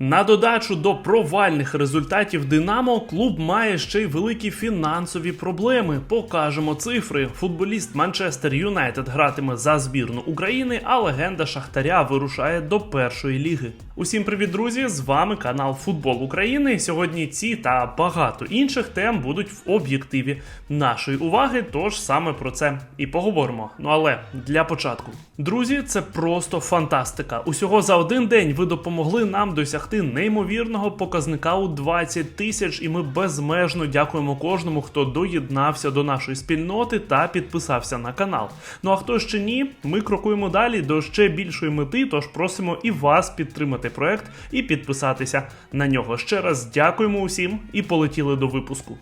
На додачу до провальних результатів Динамо клуб має ще й великі фінансові проблеми. Покажемо цифри. Футболіст Манчестер Юнайтед гратиме за збірну України, а легенда Шахтаря вирушає до першої ліги. Усім привіт, друзі! З вами канал Футбол України. Сьогодні ці та багато інших тем будуть в об'єктиві нашої уваги. Тож саме про це і поговоримо. Ну але для початку, друзі, це просто фантастика. Усього за один день ви допомогли нам досягти неймовірного показника у 20 тисяч, і ми безмежно дякуємо кожному, хто доєднався до нашої спільноти та підписався на канал. Ну а хто ще ні, ми крокуємо далі до ще більшої мети. Тож просимо і вас підтримати проект і підписатися на нього. Ще раз дякуємо усім і полетіли до випуску.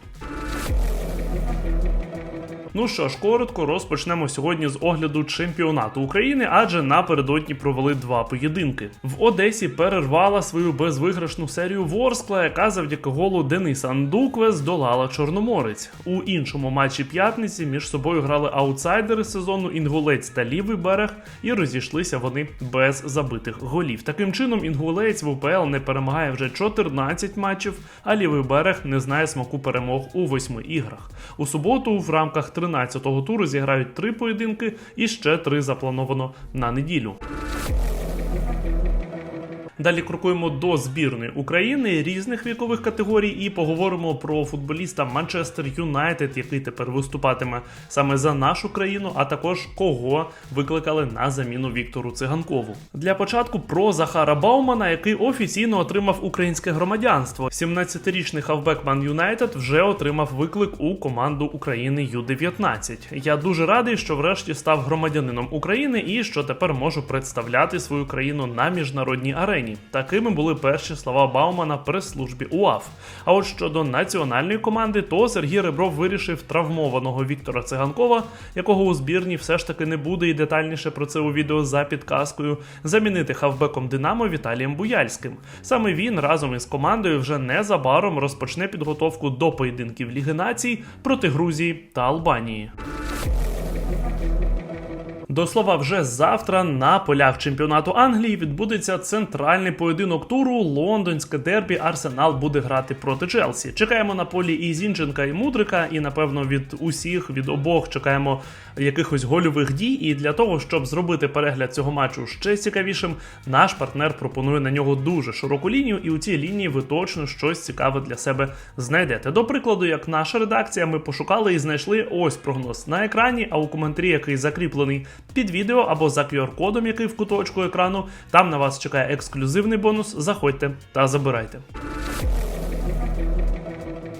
Ну що ж, коротко розпочнемо сьогодні з огляду чемпіонату України, адже напередодні провели два поєдинки. В Одесі перервала свою безвиграшну серію Ворскла, яка завдяки голу Дениса Андукве здолала Чорноморець. У іншому матчі п'ятниці між собою грали аутсайдери сезону Інгулець та Лівий берег, і розійшлися вони без забитих голів. Таким чином, Інгулець в УПЛ не перемагає вже 14 матчів, а лівий берег не знає смаку перемог у восьми іграх. У суботу в рамках 13-го туру зіграють три поєдинки і ще три заплановано на неділю. Далі крокуємо до збірної України різних вікових категорій і поговоримо про футболіста Манчестер Юнайтед, який тепер виступатиме саме за нашу країну, а також кого викликали на заміну Віктору Циганкову. Для початку про Захара Баумана, який офіційно отримав українське громадянство. 17-річний хавбек Ман Юнайтед вже отримав виклик у команду України Ю-19. Я дуже радий, що врешті став громадянином України і що тепер можу представляти свою країну на міжнародній арені. Такими були перші слова Баумана прес-службі УАФ. А от щодо національної команди, то Сергій Ребров вирішив травмованого Віктора Циганкова, якого у збірні все ж таки не буде і детальніше про це у відео за підказкою, замінити хавбеком Динамо Віталієм Буяльським. Саме він разом із командою вже незабаром розпочне підготовку до поєдинків Ліги націй проти Грузії та Албанії. До слова, вже завтра на полях чемпіонату Англії відбудеться центральний поєдинок туру. Лондонське дербі Арсенал буде грати проти Челсі. Чекаємо на полі і Зінченка, і Мудрика, і напевно від усіх від обох чекаємо якихось гольових дій. І для того, щоб зробити перегляд цього матчу ще цікавішим, наш партнер пропонує на нього дуже широку лінію, і у цій лінії ви точно щось цікаве для себе знайдете. До прикладу, як наша редакція, ми пошукали і знайшли ось прогноз на екрані, а у коментарі, який закріплений під відео або за QR-кодом, який в куточку екрану. Там на вас чекає ексклюзивний бонус. Заходьте та забирайте.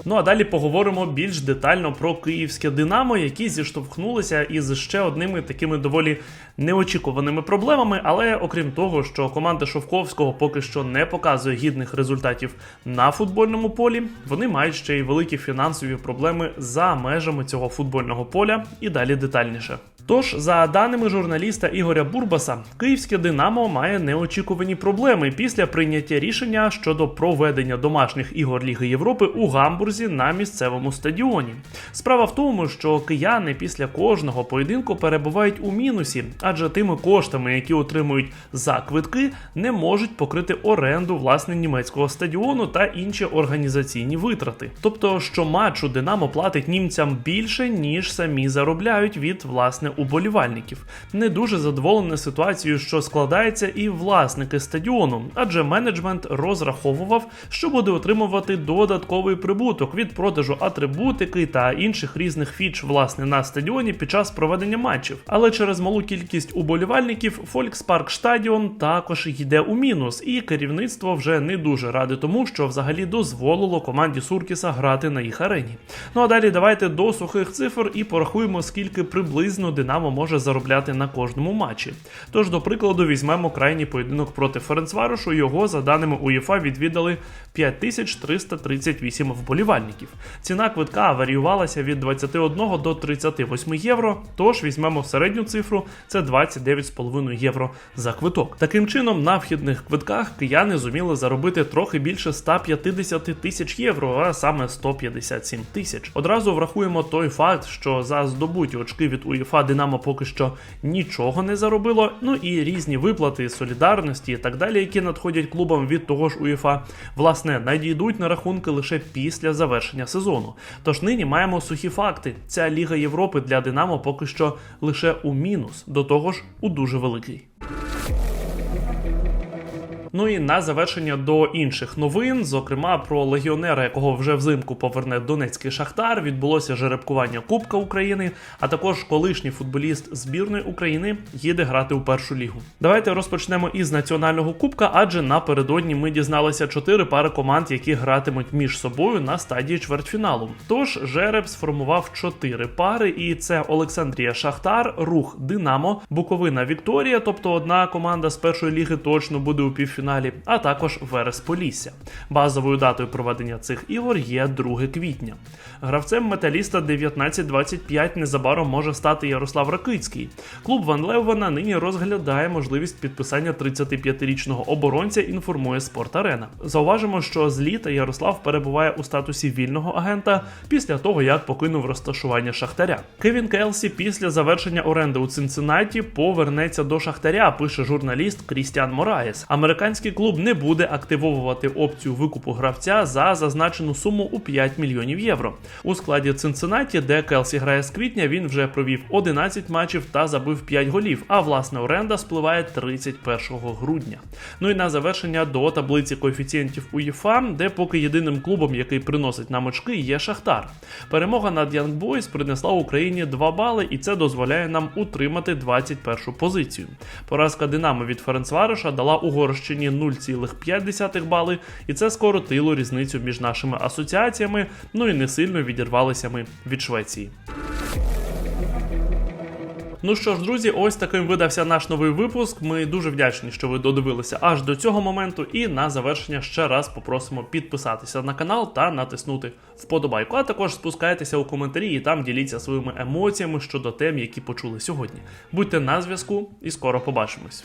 Ну а далі поговоримо більш детально про київське Динамо, які зіштовхнулися із ще одними такими доволі неочікуваними проблемами. Але окрім того, що команда Шовковського поки що не показує гідних результатів на футбольному полі, вони мають ще й великі фінансові проблеми за межами цього футбольного поля і далі детальніше. Тож, за даними журналіста Ігоря Бурбаса, київське Динамо має неочікувані проблеми після прийняття рішення щодо проведення домашніх ігор Ліги Європи у Гамбурзі на місцевому стадіоні. Справа в тому, що кияни після кожного поєдинку перебувають у мінусі, адже тими коштами, які отримують за квитки, не можуть покрити оренду власне німецького стадіону та інші організаційні витрати. Тобто, що матчу Динамо платить німцям більше ніж самі заробляють від власне уболівальників. Не дуже задоволений ситуацією, що складається, і власники стадіону, адже менеджмент розраховував, що буде отримувати додатковий прибуток від продажу атрибутики та інших різних фіч власне на стадіоні під час проведення матчів. Але через малу кількість уболівальників Volkspark Стадіон також йде у мінус, і керівництво вже не дуже ради тому, що взагалі дозволило команді Суркіса грати на їх арені. Ну а далі давайте до сухих цифр і порахуємо, скільки приблизно Динамо може заробляти на кожному матчі. Тож, до прикладу, візьмемо крайній поєдинок проти Ференцварошу. Його, за даними УЄФА, відвідали 5338 вболівальників. Ціна квитка варіювалася від 21 до 38 євро. Тож візьмемо середню цифру це 29,5 євро за квиток. Таким чином, на вхідних квитках кияни зуміли заробити трохи більше 150 тисяч євро, а саме 157 тисяч. Одразу врахуємо той факт, що за здобуті очки від УЄФА Динамо поки що нічого не заробило. Ну і різні виплати, солідарності і так далі, які надходять клубам від того ж УЄФА, власне, надійдуть на рахунки лише після завершення сезону. Тож нині маємо сухі факти. Ця Ліга Європи для Динамо поки що лише у мінус, до того ж у дуже великий. Ну і на завершення до інших новин, зокрема про легіонера, якого вже взимку поверне Донецький Шахтар, відбулося жеребкування Кубка України, а також колишній футболіст збірної України їде грати у першу лігу. Давайте розпочнемо із національного кубка, адже напередодні ми дізналися чотири пари команд, які гратимуть між собою на стадії чвертьфіналу. Тож жереб сформував чотири пари, і це Олександрія Шахтар, Рух Динамо, Буковина Вікторія, тобто одна команда з першої ліги точно буде у півфіналі, а також Верес Полісся. Базовою датою проведення цих ігор є 2 квітня. Гравцем металіста 19-25 незабаром може стати Ярослав Ракицький. Клуб Ван Левена нині розглядає можливість підписання 35-річного оборонця. Інформує Спорт-Арена. Зауважимо, що з літа Ярослав перебуває у статусі вільного агента після того, як покинув розташування Шахтаря. Кевін Келсі після завершення оренди у Цинциннаті повернеться до Шахтаря. Пише журналіст Крістіан Мораєс. Американський клуб не буде активовувати опцію викупу гравця за зазначену суму у 5 мільйонів євро. У складі Цинциннаті, де Келсі грає з квітня, він вже провів 11 матчів та забив 5 голів. А власна оренда спливає 31 грудня. Ну і на завершення до таблиці коефіцієнтів УЄФА, де поки єдиним клубом, який приносить нам очки, є Шахтар. Перемога над Boys принесла Україні 2 бали, і це дозволяє нам утримати 21 позицію. Поразка Динамо від Ференцвароша дала Угорщині 0,5 бали, і це скоротило різницю між нашими асоціаціями. Ну і не сильно відірвалися ми від Швеції. Ну що ж, друзі, ось таким видався наш новий випуск. Ми дуже вдячні, що ви додивилися аж до цього моменту. І на завершення ще раз попросимо підписатися на канал та натиснути вподобайку. А також спускайтеся у коментарі і там діліться своїми емоціями щодо тем, які почули сьогодні. Будьте на зв'язку і скоро побачимось.